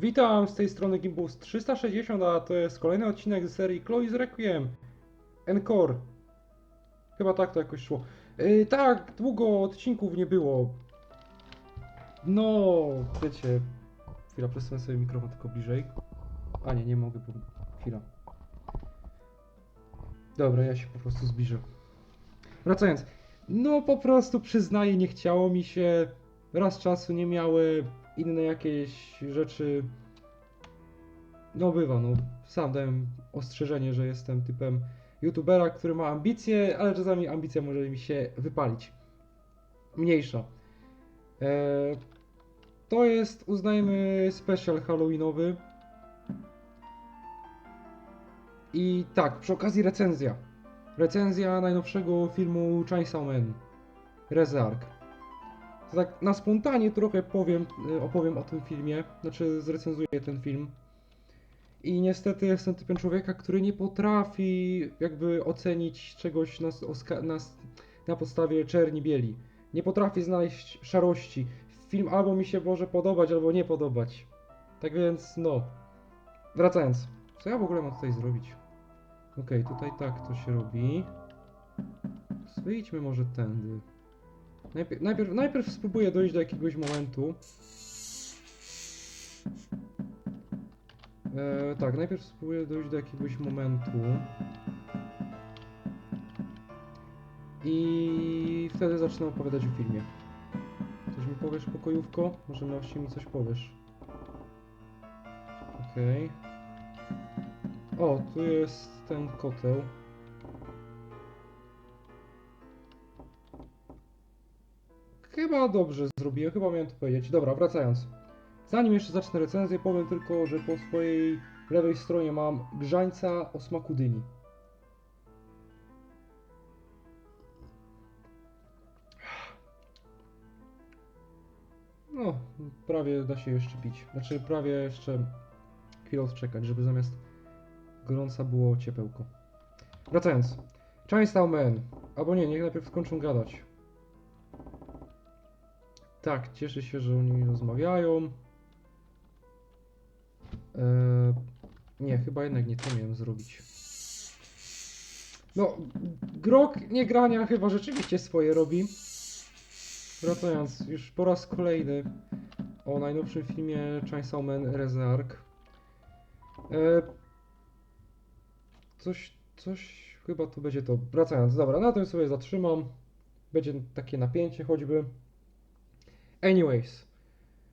Witam z tej strony Gimbus 360, a to jest kolejny odcinek z serii Chloe's Requiem. Encore. Chyba tak to jakoś szło. Yy, tak, długo odcinków nie było. No, wiecie. Chwila, przesunę sobie mikrofon tylko bliżej. A nie, nie mogę, bo... Chwila. Dobra, ja się po prostu zbliżę. Wracając. No po prostu przyznaję, nie chciało mi się. Raz czasu nie miały, inne jakieś rzeczy. No bywa, no. Sam dałem ostrzeżenie, że jestem typem youtubera, który ma ambicje, ale czasami ambicja może mi się wypalić. Mniejsza. Eee, to jest, uznajmy, special halloweenowy. I tak, przy okazji recenzja. Recenzja najnowszego filmu Chainsaw Man. Rezark. To tak na spontanie trochę powiem, y, opowiem o tym filmie, znaczy zrecenzuję ten film. I niestety jestem typem człowieka, który nie potrafi jakby ocenić czegoś na, na, na podstawie czerni bieli. Nie potrafi znaleźć szarości. Film albo mi się może podobać, albo nie podobać. Tak więc no. Wracając. Co ja w ogóle mam tutaj zrobić? Okej, tutaj tak to się robi. Wyjdźmy może tędy. Najpierw, najpierw, najpierw spróbuję dojść do jakiegoś momentu. E, tak, najpierw spróbuję dojść do jakiegoś momentu. I wtedy zacznę opowiadać o filmie. Coś mi powiesz, pokojówko? Może właśnie mi coś powiesz. Okej. O, tu jest ten koteł. Dobrze zrobiłem, chyba miałem to powiedzieć. Dobra, wracając. Zanim jeszcze zacznę recenzję, powiem tylko, że po swojej lewej stronie mam grzańca o smaku dyni. No, prawie da się jeszcze pić. Znaczy, prawie jeszcze chwilę odczekać, żeby zamiast gorąca było ciepełko. Wracając. Chainsaw Man. Albo nie, niech najpierw skończą gadać. Tak, cieszę się, że oni rozmawiają. Eee, nie, chyba jednak nie to miałem zrobić. No, grok nie grania chyba rzeczywiście swoje robi. Wracając, już po raz kolejny o najnowszym filmie Chainsaw Man Rezark. Eee, coś, coś, chyba to będzie to. Wracając, dobra, na tym sobie zatrzymam. Będzie takie napięcie choćby. Anyways.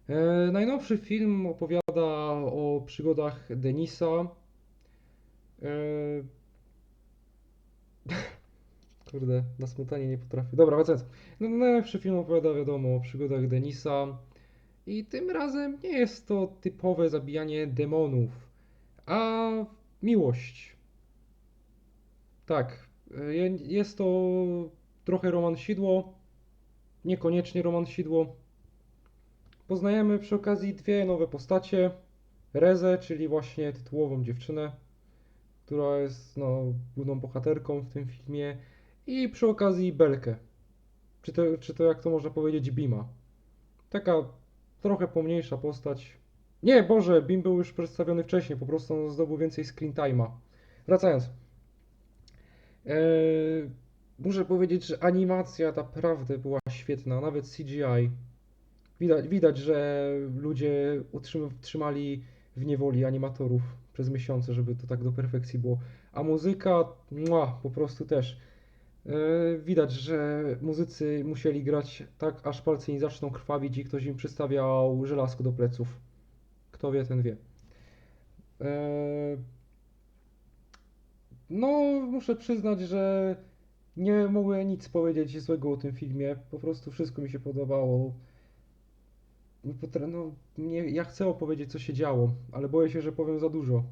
E, najnowszy film opowiada o przygodach Denisa. E, kurde, na smutanie nie potrafię. Dobra, wracając. No, najnowszy film opowiada, wiadomo, o przygodach Denisa. I tym razem nie jest to typowe zabijanie demonów, a miłość. Tak, e, je- jest to trochę Roman Sidło, niekoniecznie Roman Sidło. Poznajemy przy okazji dwie nowe postacie. Rezę, czyli właśnie tytułową dziewczynę, która jest no, główną bohaterką w tym filmie. I przy okazji Belkę. Czy to, czy to jak to można powiedzieć, Bima. Taka trochę pomniejsza postać. Nie, Boże, Bim był już przedstawiony wcześniej, po prostu on zdobył więcej screen time'a. Wracając. Eee, muszę powiedzieć, że animacja naprawdę była świetna, nawet CGI. Widać, widać, że ludzie utrzym- trzymali w niewoli animatorów przez miesiące, żeby to tak do perfekcji było. A muzyka, mua, po prostu też. E, widać, że muzycy musieli grać tak, aż palce nie zaczną krwawić i ktoś im przystawiał żelazko do pleców. Kto wie, ten wie. E, no, muszę przyznać, że nie mogę nic powiedzieć złego o tym filmie. Po prostu wszystko mi się podobało. Potra- no, nie, ja chcę opowiedzieć, co się działo, ale boję się, że powiem za dużo.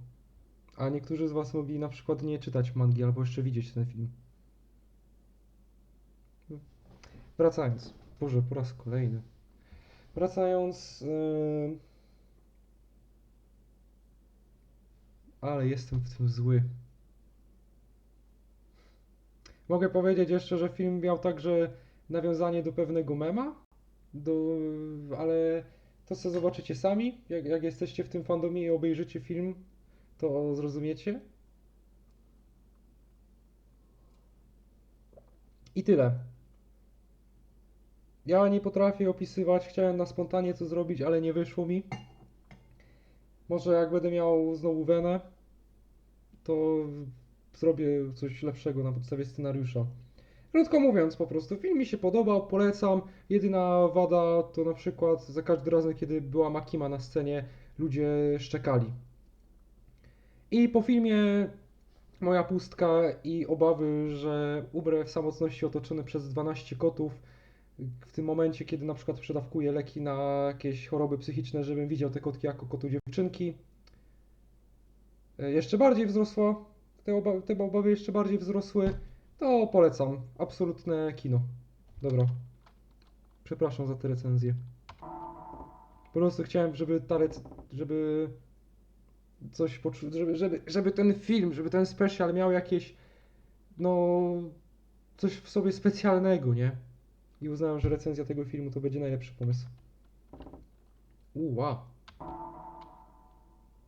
A niektórzy z Was mogli na przykład nie czytać mangi albo jeszcze widzieć ten film. Wracając. Boże, po raz kolejny. Wracając. Yy... Ale jestem w tym zły. Mogę powiedzieć jeszcze, że film miał także nawiązanie do pewnego mema, do, ale to co zobaczycie sami. Jak, jak jesteście w tym fandomie i obejrzycie film, to zrozumiecie. I tyle. Ja nie potrafię opisywać, chciałem na spontanie to zrobić, ale nie wyszło mi. Może jak będę miał znowu wenę, to zrobię coś lepszego na podstawie scenariusza. Krótko mówiąc, po prostu film mi się podobał, polecam. Jedyna wada to na przykład za każdym razem, kiedy była Makima na scenie, ludzie szczekali. I po filmie moja pustka i obawy, że umrę w samotności otoczony przez 12 kotów, w tym momencie, kiedy na przykład przedawkuję leki na jakieś choroby psychiczne, żebym widział te kotki jako kotu dziewczynki, e, jeszcze bardziej wzrosła, te, oba te obawy jeszcze bardziej wzrosły, to polecam. Absolutne kino. Dobra. Przepraszam za te recenzje. Po prostu chciałem, żeby ta rec- żeby coś poczuć, żeby, żeby, żeby ten film, żeby ten special miał jakieś, no, coś w sobie specjalnego, nie? I uznałem, że recenzja tego filmu to będzie najlepszy pomysł. Uła.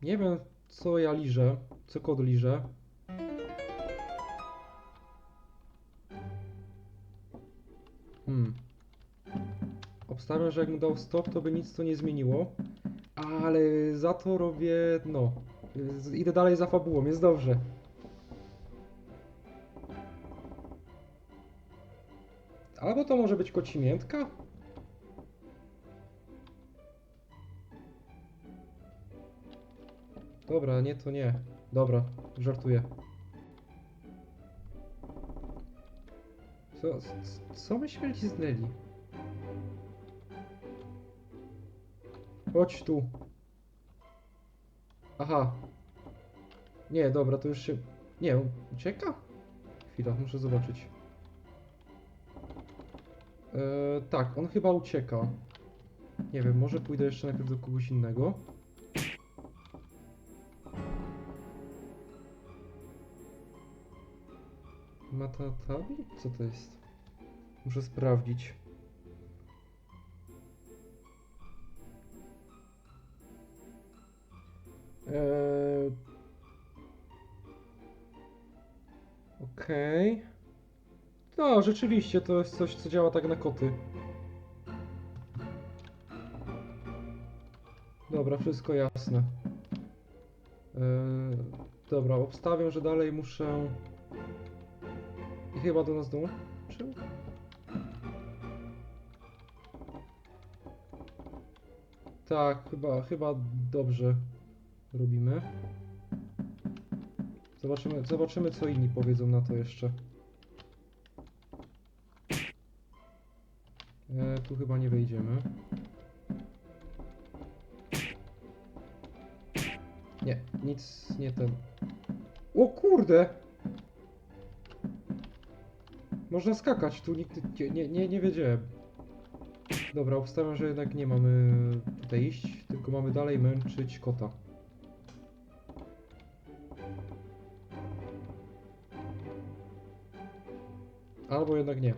Nie wiem, co ja liżę, co kod liże. Hmm. Obstawiam, że jakbym dał stop, to by nic to nie zmieniło. Ale za to robię, no, idę dalej za fabułą, jest dobrze. Albo to może być kocimiętka? Dobra, nie, to nie. Dobra, żartuję. Co, co myśmy liznęli? Chodź tu. Aha. Nie, dobra, to już się... Nie, ucieka? Chwila, muszę zobaczyć. Eee, tak, on chyba ucieka. Nie wiem, może pójdę jeszcze najpierw do kogoś innego. Matatabi? Co to jest? Muszę sprawdzić. Eee... Okej. No, rzeczywiście, to jest coś, co działa tak na koty. Dobra, wszystko jasne. Eee, dobra, obstawiam, że dalej muszę... I chyba do nas dołączył? Tak, chyba, chyba dobrze robimy. Zobaczymy, zobaczymy co inni powiedzą na to jeszcze. E, tu chyba nie wejdziemy. Nie, nic nie ten. O kurde! Można skakać, tu nikt nie, nie, nie, nie wiedziałem. Dobra, obstawiam, że jednak nie mamy tutaj iść, tylko mamy dalej męczyć kota. Albo jednak nie.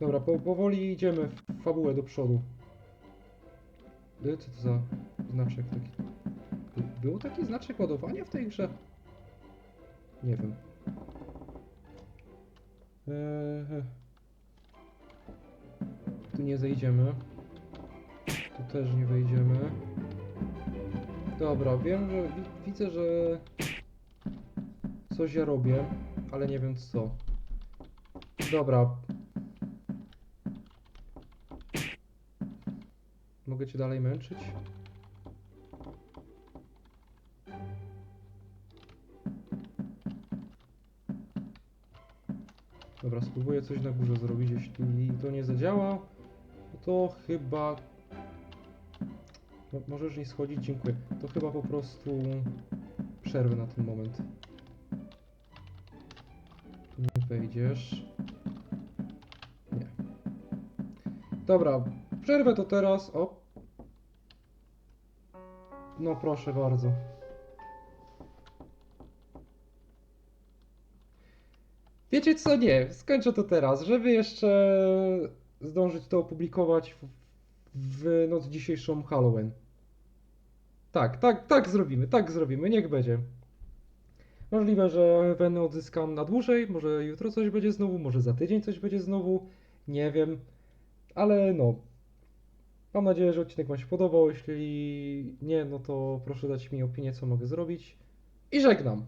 Dobra, po, powoli idziemy w fabułę do przodu. Co to za znaczek taki? By- Był taki znaczek ładowania w tej grze? Nie wiem. Eee, tu nie zejdziemy. Tu też nie wejdziemy. Dobra, wiem, że wi widzę, że coś ja robię, ale nie wiem co. Dobra. Mogę cię dalej męczyć? Dobra, spróbuję coś na górze zrobić. Jeśli to nie zadziała, to chyba... No, możesz nie schodzić, dziękuję. To chyba po prostu przerwę na ten moment. Tu nie wejdziesz. Nie. Dobra, przerwę to teraz. O. No proszę bardzo. Wiecie co? Nie, skończę to teraz, żeby jeszcze zdążyć to opublikować w, w noc dzisiejszą Halloween. Tak, tak, tak zrobimy, tak zrobimy, niech będzie. Możliwe, że Wenę odzyskam na dłużej, może jutro coś będzie znowu, może za tydzień coś będzie znowu, nie wiem, ale no. Mam nadzieję, że odcinek Wam się podobał. Jeśli nie, no to proszę dać mi opinię, co mogę zrobić. I żegnam.